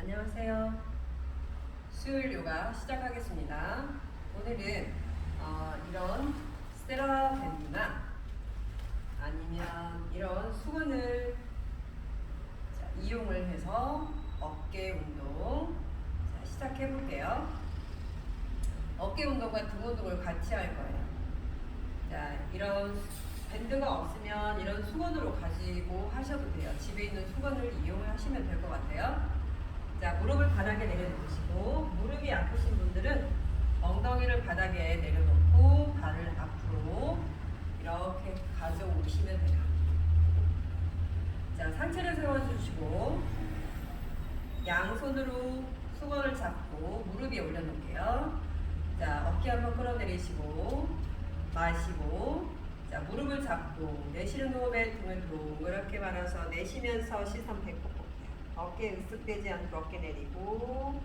안녕하세요. 수요일 요가 시작하겠습니다. 오늘은 어, 이런 스테라 밴드나 아니면 이런 수건을 자, 이용을 해서 어깨 운동 자, 시작해 볼게요. 어깨 운동과 등 운동을 같이 할 거예요. 자, 이런 밴드가 없으면 이런 수건으로 가지고 하셔도 돼요. 집에 있는 수건을 이용하시면 될 것 같아요. 자, 무릎을 바닥에 내려놓으시고 무릎이 아프신 분들은 엉덩이를 바닥에 내려놓고 발을 앞으로 이렇게 가져오시면 돼요. 자, 상체를 세워주시고 양손으로 수건을 잡고 무릎 위에 올려놓을게요. 자, 어깨 한번 끌어내리시고 마시고 자, 무릎을 잡고 내쉬는 호흡에 등을 동그랗게 말아서 내쉬면서 시선 배꼽. 어깨 으쓱대지 않도록 어깨 내리고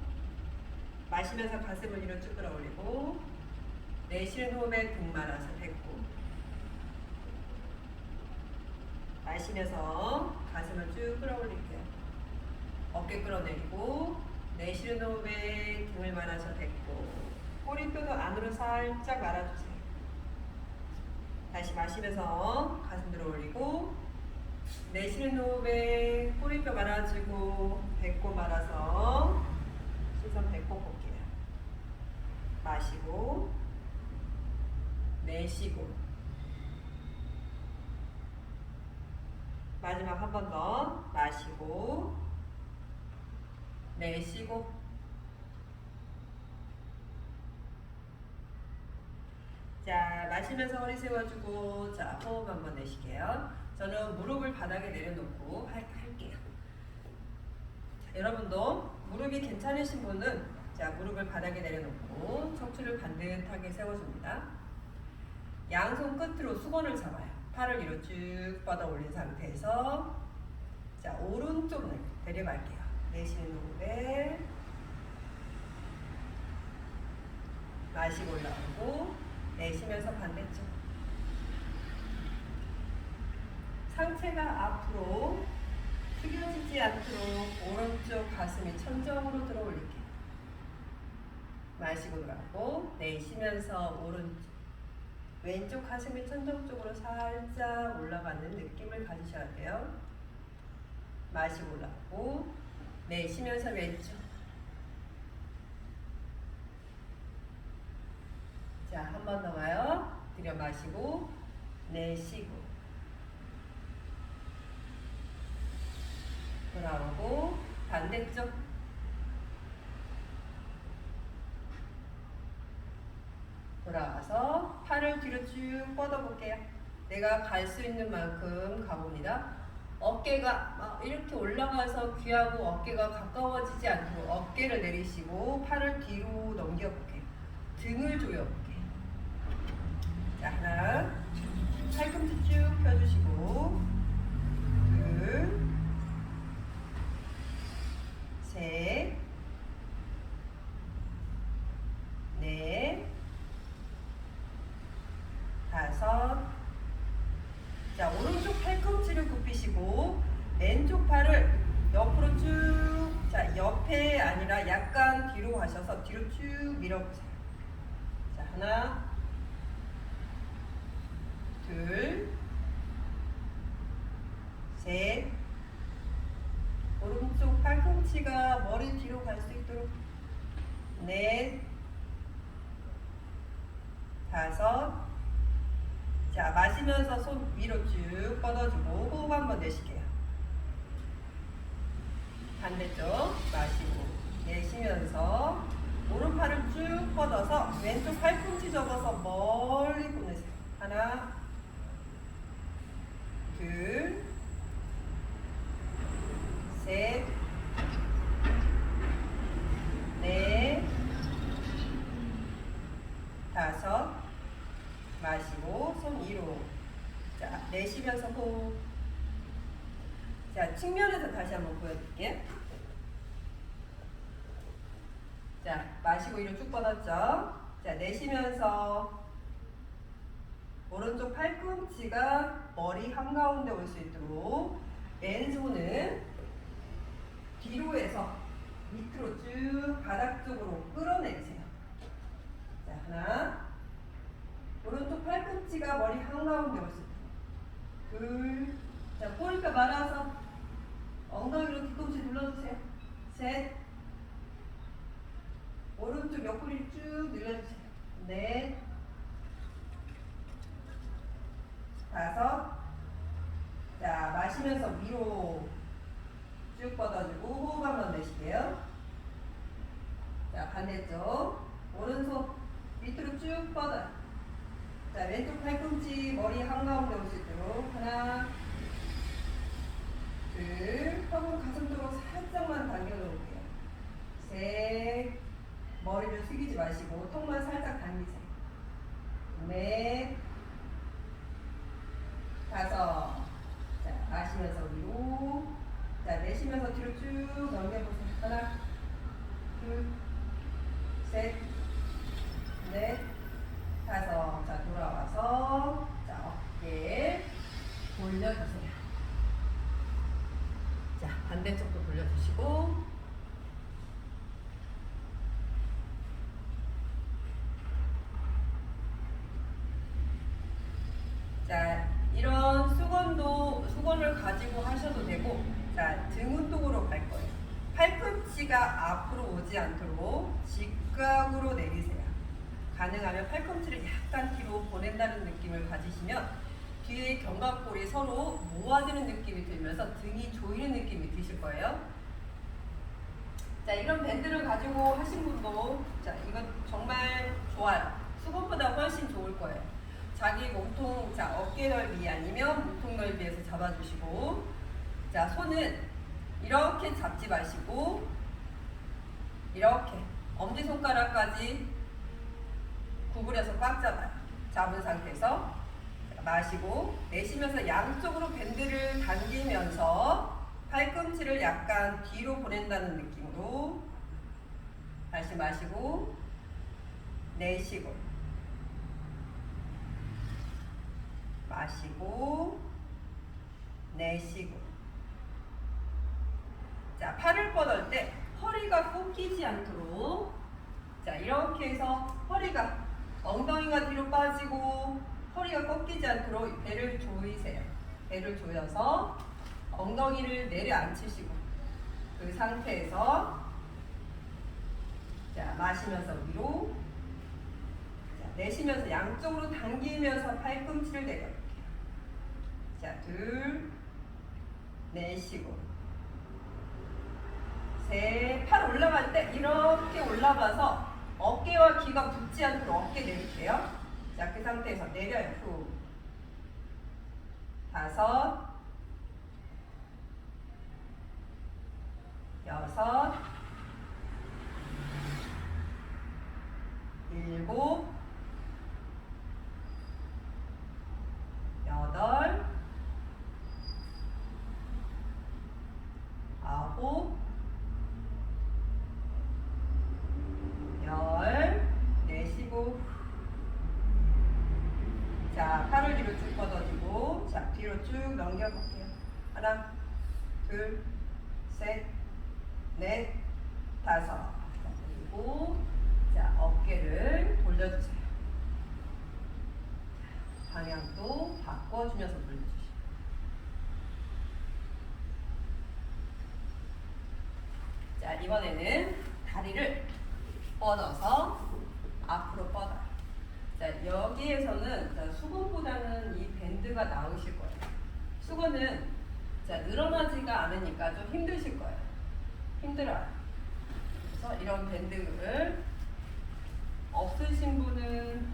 마시면서 가슴을 위로 쭉 끌어올리고 내쉬는 호흡에 등 말아서 배꼽 마시면서 가슴을 쭉 끌어올릴게요. 어깨 끌어내리고 내쉬는 호흡에 등을 말아서 배꼽 꼬리뼈도 안으로 살짝 말아주세요. 다시 마시면서 가슴 들어 올리고 내쉬는 호흡에 꼬리뼈 말아주고 배꼽 말아서 시선 배꼽 볼게요. 마시고 내쉬고 마지막 한 번 더 마시고 내쉬고 자 마시면서 허리 세워주고 자 호흡 한번 내쉴게요. 저는 무릎을 바닥에 내려놓고 할, 할게요. 자, 여러분도 무릎이 괜찮으신 분은 자 무릎을 바닥에 내려놓고 척추를 반듯하게 세워줍니다. 양손 끝으로 수건을 잡아요. 팔을 위로 쭉 뻗어 올린 상태에서 자 오른쪽 내려갈게요. 내쉬는 호흡에 마시고 올라오고 내쉬면서 반대쪽 상체가 앞으로 숙여지지 않도록 오른쪽 가슴이 천정으로 들어 올릴게요. 마시고 들어가고 내쉬면서 오른쪽 왼쪽 가슴이 천정 쪽으로 살짝 올라가는 느낌을 가지셔야 돼요. 마시고 올라가고 내쉬면서 왼쪽 자, 한 번 더 가요. 들여 마시고 내쉬고 돌아오고 반대쪽 돌아와서 팔을 뒤로 쭉 뻗어볼게요. 내가 갈 수 있는 만큼 가봅니다. 어깨가 막 이렇게 올라가서 귀하고 어깨가 가까워지지 않도록 어깨를 내리시고 팔을 뒤로 넘겨볼게요. 등을 조여볼게요. 자, 하나, 팔꿈치 쭉 펴주시고, 둘, 셋, 넷, 다섯. 자, 오른쪽 팔꿈치를 굽히시고, 왼쪽 팔을 옆으로 쭉, 자, 옆에 아니라 약간 뒤로 가셔서 뒤로 쭉 밀어보세요. 자, 하나, 둘, 셋, 오른쪽 팔꿈치가 머리 뒤로 갈 수 있도록 넷, 다섯, 자 마시면서 손 위로 쭉 뻗어주고 호흡 한번 내쉴게요. 반대쪽 마시고 내쉬면서 오른팔을 쭉 뻗어서 왼쪽 팔꿈치 접어서 멀리 보내세요. 하나, 둘, 셋, 넷, 다섯, 마시고 손 위로. 자, 내쉬면서 호흡. 자, 측면에서 다시 한번 보여드릴게요. 자, 마시고 위로 쭉 뻗었죠? 자, 내쉬면서 오른쪽 팔꿈치가 머리 한가운데 올 수 있도록 왼손은 뒤로 해서 밑으로 쭉 바닥 쪽으로 끌어내주세요. 자, 하나. 오른쪽 팔꿈치가 머리 한가운데 올 수 있도록. 둘. 자, 꼬리가 말아서 엉덩이로 뒤꿈치 눌러주세요. 셋. 오른쪽 옆구리 쭉 늘려주세요. 넷. 다섯. 자, 마시면서 위로 쭉 뻗어주고 호흡 한번 내실게요. 자, 반대쪽. 오른손 밑으로 쭉 뻗어요. 자, 왼쪽 팔꿈치 머리 한가운데 올 수 있도록. 하나, 둘, 허공 가슴 쪽으로 살짝만 당겨놓을게요. 셋, 머리를 숙이지 마시고 턱만 살짝 당기세요. 넷, 다섯. 자, 마시면서 위로. 자, 내쉬면서 뒤로 쭉 넘겨보세요. 하나, 둘, 셋, 넷, 다섯. 자, 돌아와서. 자, 어깨 돌려주세요. 자, 반대쪽도 돌려주시고. 자, 이런 수건도 수건을 가지고 하셔도 되고, 자, 등 운동으로 갈 거예요. 팔꿈치가 앞으로 오지 않도록 직각으로 내리세요. 가능하면 팔꿈치를 약간 뒤로 보낸다는 느낌을 가지시면 뒤에 견갑골이 서로 모아지는 느낌이 들면서 등이 조이는 느낌이 드실 거예요. 자, 이런 밴드를 가지고 하신 분도 자, 이건 정말 좋아요. 수건보다 훨씬 좋을 거예요. 자기 몸통, 자, 어깨 넓이 아니면 몸통 넓이에서 잡아주시고, 자, 손은 이렇게 잡지 마시고, 이렇게 엄지손가락까지 구부려서 꽉 잡아요. 잡은 상태에서 자, 마시고, 내쉬면서 양쪽으로 밴드를 당기면서 팔꿈치를 약간 뒤로 보낸다는 느낌으로 다시 마시고, 내쉬고, 마시고 내쉬고. 자 팔을 뻗을 때 허리가 꺾이지 않도록. 자 이렇게 해서 허리가 엉덩이가 뒤로 빠지고 허리가 꺾이지 않도록 배를 조이세요. 배를 조여서 엉덩이를 내려앉히시고 그 상태에서 자 마시면서 위로. 자, 내쉬면서 양쪽으로 당기면서 팔꿈치를 내려 자, 둘, 내쉬고, 셋, 팔 올라갈 때 이렇게 올라가서 어깨와 귀가 붙지 않도록 어깨 내릴게요. 자, 그 상태에서 내려요. 후. 다섯, 여섯, 일곱, 여덟, 아홉, 열, 내쉬고. 자, 팔을 뒤로 쭉 뻗어주고, 자, 뒤로 쭉 넘겨볼게요. 하나, 둘, 셋, 넷, 다섯. 자, 그리고, 자, 어깨를 돌려주세요. 방향도 바꿔주면서 돌려주시고. 자, 이번에는 다리를 뻗어서 앞으로 뻗어요. 자, 여기에서는 자, 수건보다는 이 밴드가 나으실 거예요. 수건은 자, 늘어나지가 않으니까 좀 힘드실 거예요. 힘들어요. 이런 밴드를 없으신 분은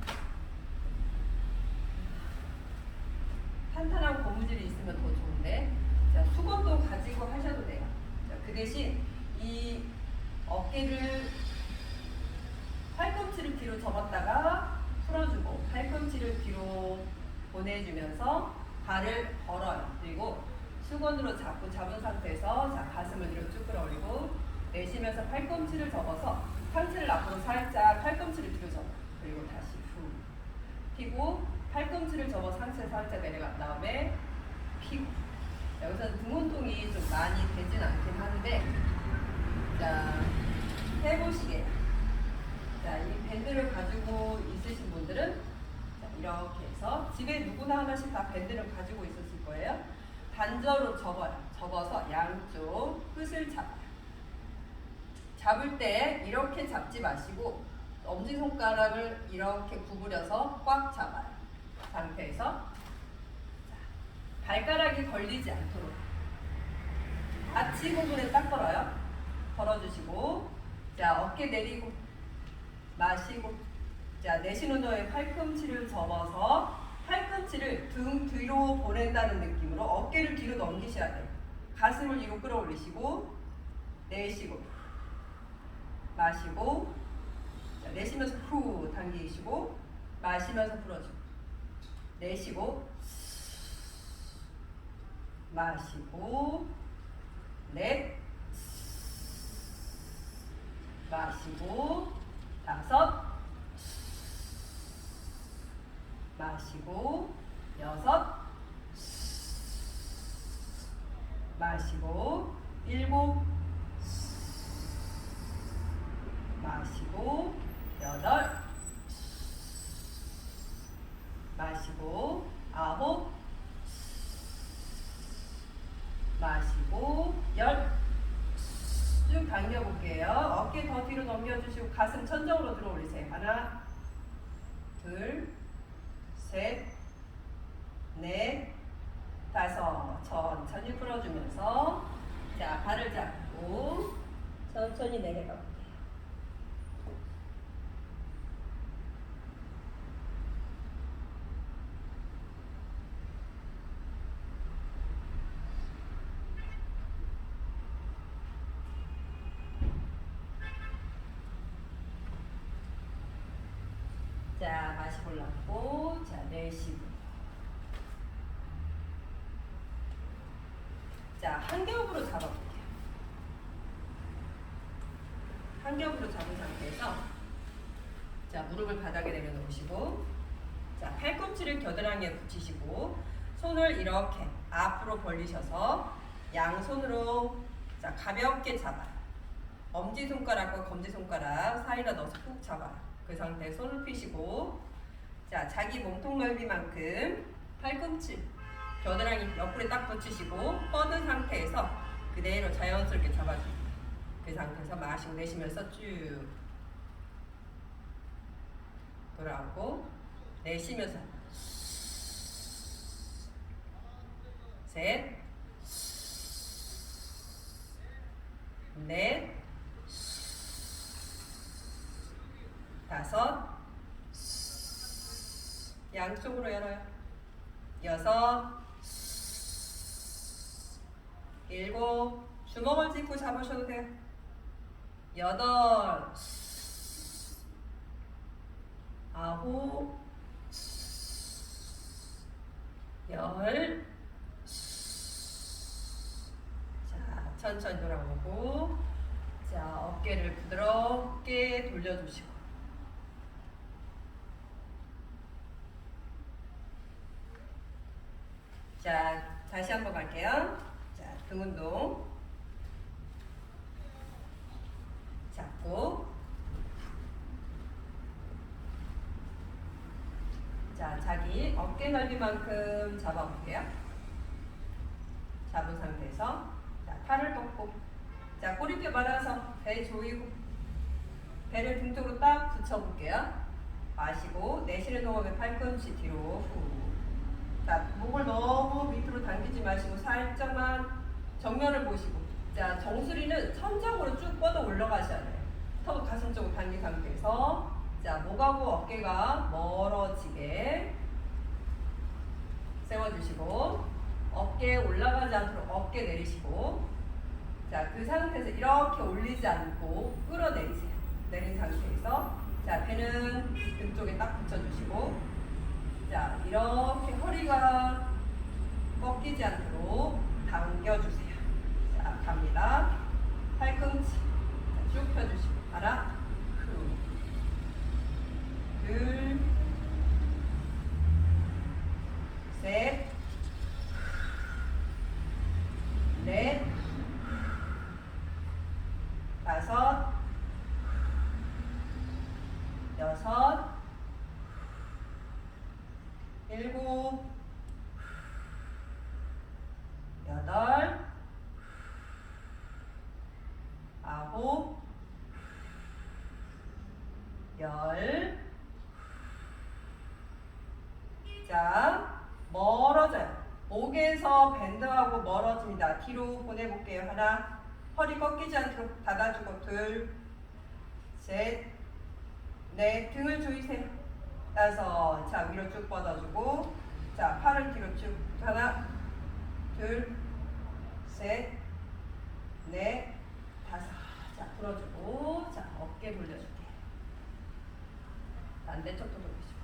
탄탄한 고무줄이 있으면 더 좋은데 자, 수건도 가지고 하셔도 돼요. 자, 그 대신 이 어깨를 팔꿈치를 뒤로 접었다가 풀어주고 팔꿈치를 뒤로 보내주면서 발을 걸어요. 그리고 수건으로 잡고 잡은 상태에서 자, 가슴을 뒤로 쭉 끌어올리고 내쉬면서 팔꿈치를 접어서 상체를 앞으로 살짝 팔꿈치를 뒤로 접어 그리고 다시 후. 피고 팔꿈치를 접어 상체 살짝 내려간 다음에 피고. 여기서는 등 운동이 좀 많이 되진 않긴 하는데 자 밴드를 가지고 있으신 분들은 자, 이렇게 해서 집에 누구나 하나씩 다 밴드를 가지고 있었을 거예요. 단저로 접어요. 접어서 양쪽 끝을 잡아요. 잡을 때 이렇게 잡지 마시고 엄지손가락을 이렇게 구부려서 꽉 잡아요. 상태에서 자, 발가락이 걸리지 않도록 아치 부분에 딱 걸어요. 걸어주시고 자 어깨 내리고 마시고 자 내쉬는 호흡에 팔꿈치를 접어서 팔꿈치를 등 뒤로 보낸다는 느낌으로 어깨를 뒤로 넘기셔야 돼요. 가슴을 위로 끌어올리시고 내쉬고 마시고 자, 내쉬면서 후 당기시고 마시면서 풀어주고 내쉬고 마시고 넷 마시고 다섯 마시고 여섯. 마시고 일곱. 마시고 여덟. 마시고 아홉. 마시고 열. 쭉 당겨볼게요. 어깨 더 뒤로 넘겨주시고 가슴 천정으로 들어 올리세요. 하나, 둘, 셋, 넷, 다섯. 천천히 풀어주면서 자 발을 잡고 천천히 내려가 볼게요. 자, 마시 골랐고, 자, 내쉬고. 자, 한 겹으로 잡아볼게요. 한 겹으로 잡은 상태에서, 자, 무릎을 바닥에 내려놓으시고, 자, 팔꿈치를 겨드랑이에 붙이시고, 손을 이렇게 앞으로 벌리셔서, 양손으로, 자, 가볍게 잡아요. 엄지손가락과 검지손가락 사이로 넣어서 푹 잡아요. 그 상태에 손을 펴시고 자 자기 몸통 넓이만큼 팔꿈치 겨드랑이 옆구리 딱 붙이시고 뻗은 상태에서 그대로 자연스럽게 잡아줍니다. 그 상태에서 마시고 내쉬면서 쭉 돌아오고 내쉬면서 셋, 넷, 다섯, 양쪽으로 열어요. 여섯, 일곱, 주먹을 짚고 잡으셔도 돼요. 여덟, 아홉, 열, 자, 천천히 돌아오고, 자, 어깨를 부드럽게 돌려주시고, 자, 다시 한번 갈게요. 자, 등 운동. 잡고. 자, 자기 어깨 넓이만큼 잡아볼게요. 잡은 상태에서 자, 팔을 뻗고 자, 꼬리뼈 말아서 배 조이고 배를 등 쪽으로 딱 붙여볼게요. 마시고 내쉬는 동안에 팔꿈치 뒤로 후. 자, 목을 너무 밑으로 당기지 마시고 살짝만 정면을 보시고 자, 정수리는 천장으로 쭉 뻗어 올라가셔야 돼요. 턱 가슴 쪽으로 당긴 상태에서 자, 목하고 어깨가 멀어지게 세워주시고 어깨 올라가지 않도록 어깨 내리시고 자, 그 상태에서 이렇게 올리지 않고 끌어내리세요. 내린 상태에서 자, 배는 등 쪽에 딱 붙여주시고 자, 이렇게 허리가 꺾이지 않도록 당겨주세요. 자, 갑니다. 팔꿈치 자, 쭉 펴주시고 하나, 둘, 셋, 넷, 다섯, 여섯, 내쉬면서 밴드하고 멀어집니다. 뒤로 보내볼게요. 하나, 허리 꺾이지 않도록 닫아주고 둘, 셋, 넷, 등을 조이세요. 다섯, 자 위로 쭉 뻗어주고, 자 팔을 뒤로 쭉 하나, 둘, 셋, 넷, 다섯. 자 풀어주고, 자 어깨 돌려줄게. 반대쪽도 돌리시고.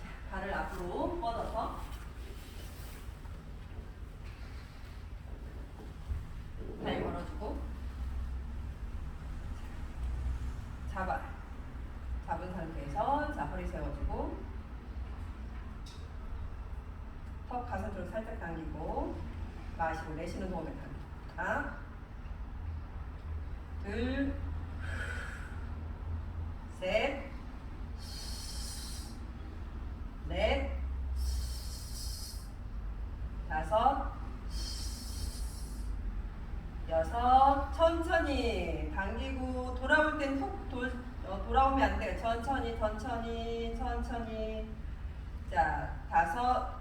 자, 발을 앞으로 뻗어서. 발 걸어주고. 잡아. 잡은 상태에서 자 허리 세워주고. 턱 가슴 쪽 살짝 당기고 마시고 내쉬는 호흡에 당기고 하나 둘 셋, 넷, 다섯, 여섯, 천천히 당기고 돌아올 땐훅 어, 돌아오면 안 돼요. 천천히, 천천히, 천천히. 자, 다섯,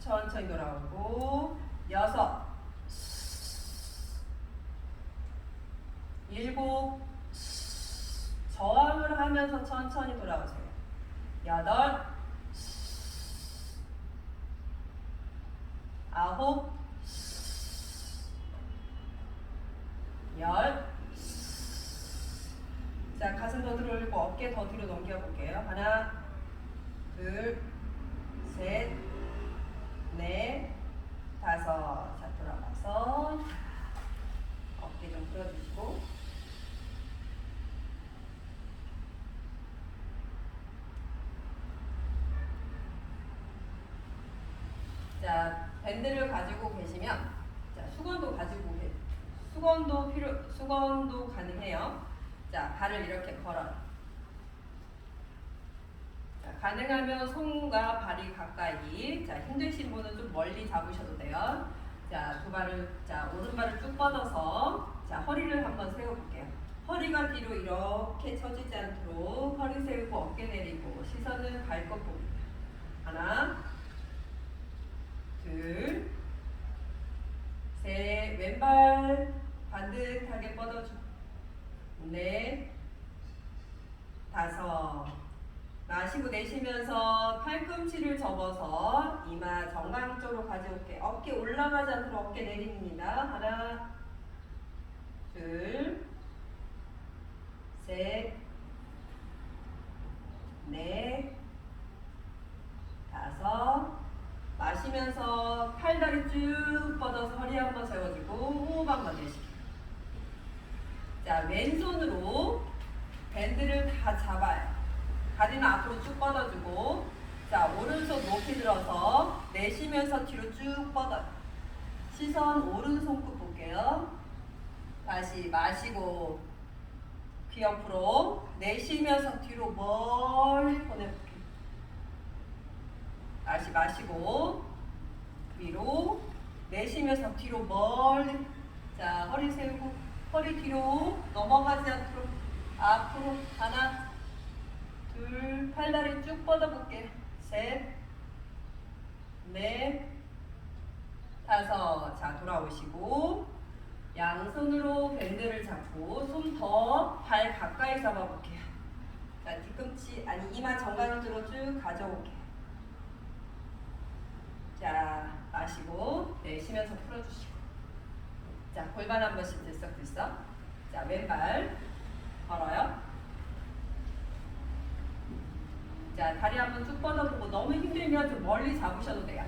천천히 돌아오고 여섯, 일곱, 저항을 하면서 천천히 돌아오세요. 여덟, 아홉, 열. 자, 가슴 더 들어 올리고 어깨 더 뒤로 넘겨 볼게요. 하나, 둘, 셋, 넷, 다섯. 자, 돌아가서 어깨 좀 풀어주시고. 자, 밴드를 가지고 계시면 자, 수건도 가지고 계 수건도 필요 수건도 가능해요. 자, 발을 이렇게 걸어요. 자, 가능하면 손과 발이 가까이. 자, 힘드신 분은 좀 멀리 잡으셔도 돼요. 자, 두 발을 자, 오른발을 쭉 뻗어서 자, 허리를 한번 세워 볼게요. 허리가 뒤로 이렇게 처지지 않도록 허리 세우고 어깨 내리고 시선은 발끝 보입니다. 하나, 둘, 셋, 왼발 반듯하게 뻗어주. 넷, 다섯. 마시고 내쉬면서 팔꿈치를 접어서 이마 정강 쪽으로 가져올게. 어깨 올라가지 않도록 어깨 내립니다. 하나, 둘, 셋, 넷, 다섯. 마시면서 팔다리 쭉 뻗어서 허리 한번 세워주고 호흡 한번 내쉬게. 자, 왼손으로 밴드를 다 잡아요. 다리는 앞으로 쭉 뻗어주고, 자, 오른손 높이 들어서 내쉬면서 뒤로 쭉 뻗어요. 시선 오른손끝 볼게요. 다시 마시고, 귀 옆으로 내쉬면서 뒤로 멀리 보내볼게요. 다시 마시고 위로 내쉬면서 뒤로 멀리 자 허리 세우고 허리 뒤로 넘어가지 않도록 앞으로 하나 둘 팔다리 쭉 뻗어볼게요 셋 넷 다섯 자 돌아오시고 양손으로 밴드를 잡고 손 더 발 가까이 잡아볼게요 자 뒤꿈치 아니 이마 들어 쭉 가져올게요 자, 마시고 내쉬면서 풀어주시고. 자, 골반 한 번씩 들썩들썩. 자, 왼발 걸어요. 자, 다리 한번 쭉 뻗어보고 너무 힘들면 좀 멀리 잡으셔도 돼요.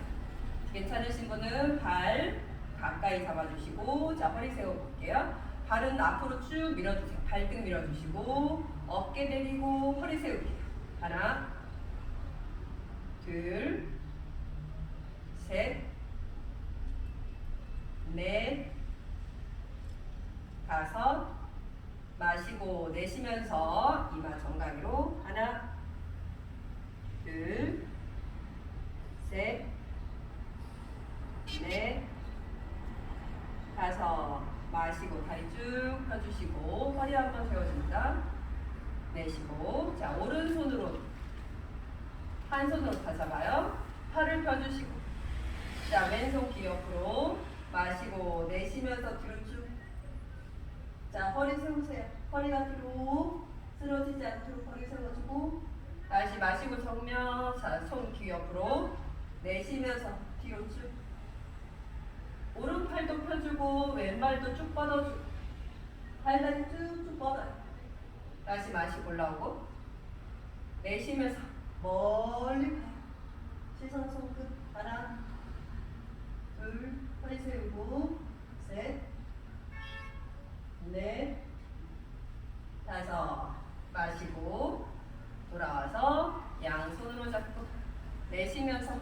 괜찮으신 분은 발 가까이 잡아주시고, 자, 허리 세워볼게요. 발은 앞으로 쭉 밀어주세요. 발등 밀어주시고, 어깨 내리고, 허리 세울게요. 하나, 둘, 셋, 넷, 다섯, 마시고 내쉬면서 이마 정강이로 하나, 둘, 셋, 넷, 다섯, 마시고 다리 쭉 펴주시고 허리 한번 세워줍니다. 내쉬고 자 오른손으로 잡아요. 팔을 펴주시고. 자, 왼손 귀 옆으로 마시고 내쉬면서 뒤로 쭉. 자, 허리 세우세요. 허리가 뒤로 쓰러지지 않도록 허리 세워주고. 다시 마시고 정면. 자, 손 귀 옆으로 내쉬면서 뒤로 쭉. 오른팔도 펴주고 왼발도 쭉 뻗어주고. 팔다리 쭉쭉 뻗어요. 다시 마시고 올라오고. 내쉬면서 멀리 가요. 시선 손끝 하나, 둘, 허리 세우고, 셋, 넷, 다섯, 마시고, 돌아와서 양손으로 잡고, 내쉬면서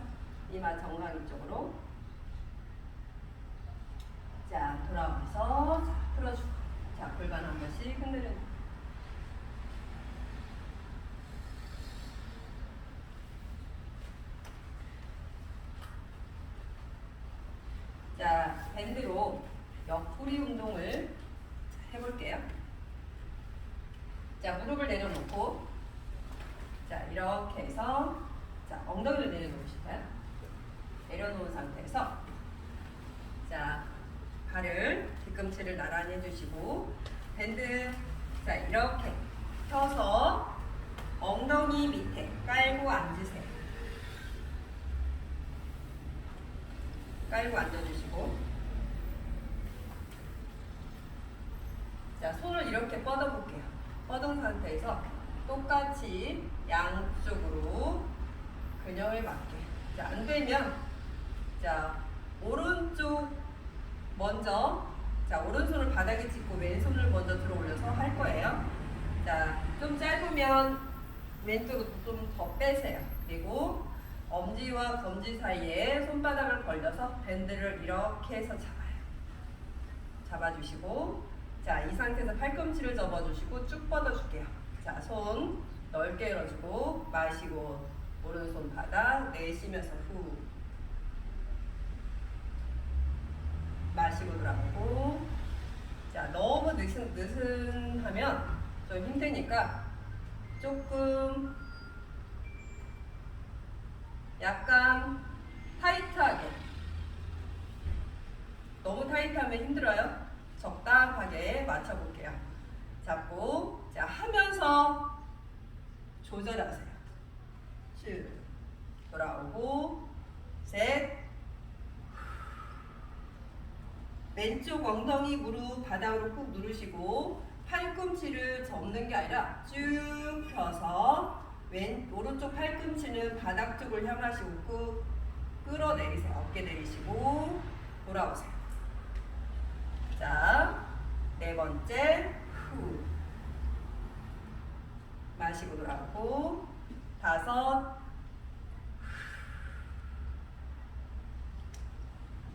이마 정강이 쪽으로. 자, 돌아와서 자, 풀어주고, 자, 골반 한 번씩 흔들어. 자, 밴드로 옆구리 운동을 해볼게요. 자, 무릎을 내려놓고, 자, 이렇게 해서, 자, 엉덩이를 내려놓으실까요? 내려놓은 상태에서, 자, 발을, 뒤꿈치를 나란히 해주시고, 밴드, 자, 이렇게 펴서 엉덩이 밑에 깔고 앉으세요. 깔고 앉아주시고 자 손을 이렇게 뻗어볼게요 상태에서 똑같이 양쪽으로 균형을 맞게 자 안 되면 자 오른쪽 먼저 자 오른손을 바닥에 짚고 왼손을 먼저 들어 올려서 할 거예요 자 좀 짧으면 왼쪽으로 좀 더 빼세요 그리고 엄지와 검지 사이에 손바닥을 벌려서 밴드를 이렇게 해서 잡아요. 잡아주시고 자 이 상태에서 팔꿈치를 접어주시고 쭉 뻗어줄게요. 자 손 넓게 열어주고 마시고 오른손 바닥 내쉬면서 후. 마시고 들어가고. 자 너무 느슨, 느슨하면 좀 힘드니까 조금 약간 타이트하게 너무 타이트하면 힘들어요 적당하게 맞춰볼게요 잡고 자 하면서 조절하세요 쭉 돌아오고 셋 왼쪽 엉덩이 무릎 바닥으로 꾹 누르시고 팔꿈치를 접는 게 아니라 쭉 펴서 왼 오른쪽 팔꿈치는 바닥 쪽을 향하시고 꾹 끌어내리세요. 어깨 내리시고 돌아오세요. 자, 네 번째 후 마시고 돌아오고 다섯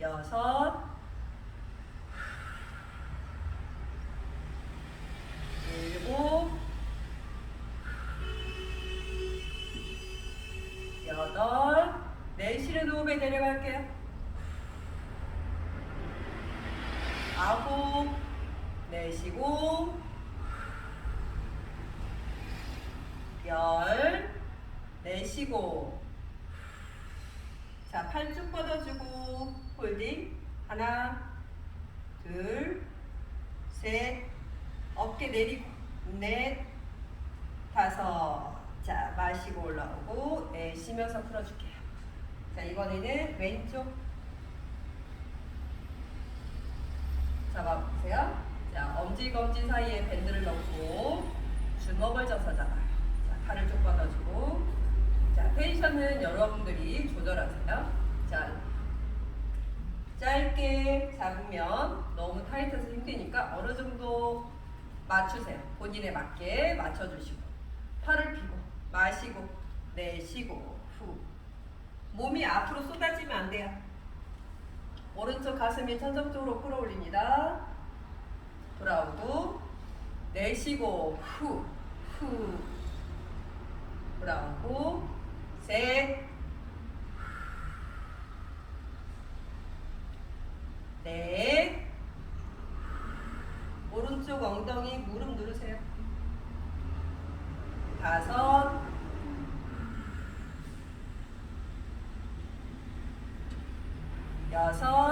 여섯 일곱 여덟. 내쉬는 호흡에 내려갈게요 아홉 내쉬고 열 내쉬고 자 팔 쭉 뻗어주고 홀딩 하나 둘셋 어깨 내리고 넷 다섯 자 마시고 올라오고 내쉬면서 풀어줄게요 자 이번에는 왼쪽 잡아보세요 자 엄지검지 사이에 밴드를 넣고 주먹을 져서 잡아요 자 팔을 쭉 뻗어주고 자 텐션은 여러분들이 조절하세요 자 짧게 잡으면 너무 타이트해서 힘드니까 어느 정도 맞추세요. 본인에 맞게 맞춰주시고 팔을 펴고 마시고 내쉬고 후 몸이 앞으로 쏟아지면 안 돼요. 오른쪽 가슴이 천정 쪽으로 끌어올립니다. 돌아오고 내쉬고 후, 후. 돌아오고 셋, 넷 오른쪽 엉덩이 무릎 누르세요. 다섯. 여섯.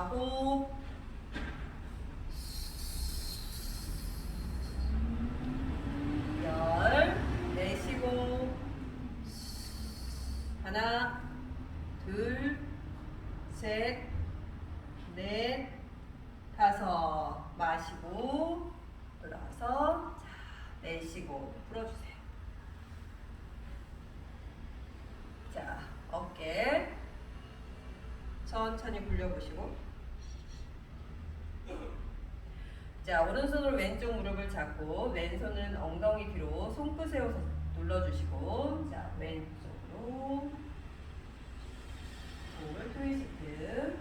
아홉, 열, 내쉬고, 하나, 둘, 셋, 넷, 다섯, 마시고, 들어서, 자, 내쉬고, 풀어주세요. 자, 어깨, 천천히 굴려보시고, 자, 오른손으로 왼쪽 무릎을 잡고 왼손은 엉덩이 뒤로 손끝 세워서 눌러주시고 자, 왼쪽으로. 오를 트위스트.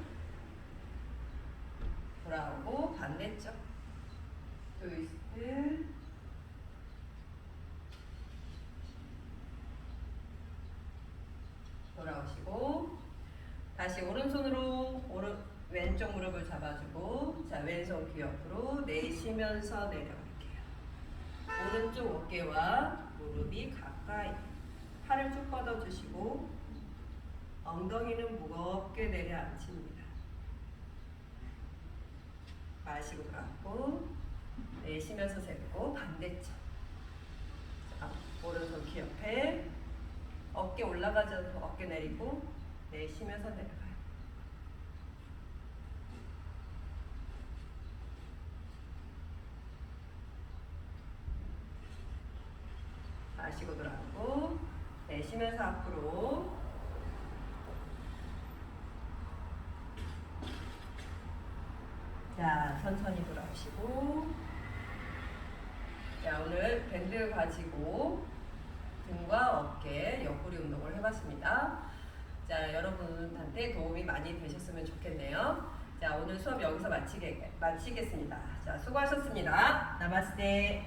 돌아오고 반대쪽. 트위스트. 돌아오시고 다시 오른손으로 오른 왼쪽 무릎을 잡아주고 자 왼손 귀 옆으로 내쉬면서 내려갈게요. 오른쪽 어깨와 무릎이 가까이 팔을 쭉 뻗어주시고 엉덩이는 무겁게 내려앉힙니다. 마시고 감고 내쉬면서 뱉고 반대쪽 자, 오른손 귀 옆에 어깨 올라가지 않고 어깨 내리고 내쉬면서 내려가요. 마시고 들어가고 내쉬면서 앞으로. 자 천천히 돌아오시고. 자 오늘 밴드 가지고 등과 어깨 옆구리 운동을 해봤습니다. 자 여러분한테 도움이 많이 되셨으면 좋겠네요. 자 오늘 수업 여기서 마치게, 마치겠습니다. 자 수고하셨습니다. 나마스테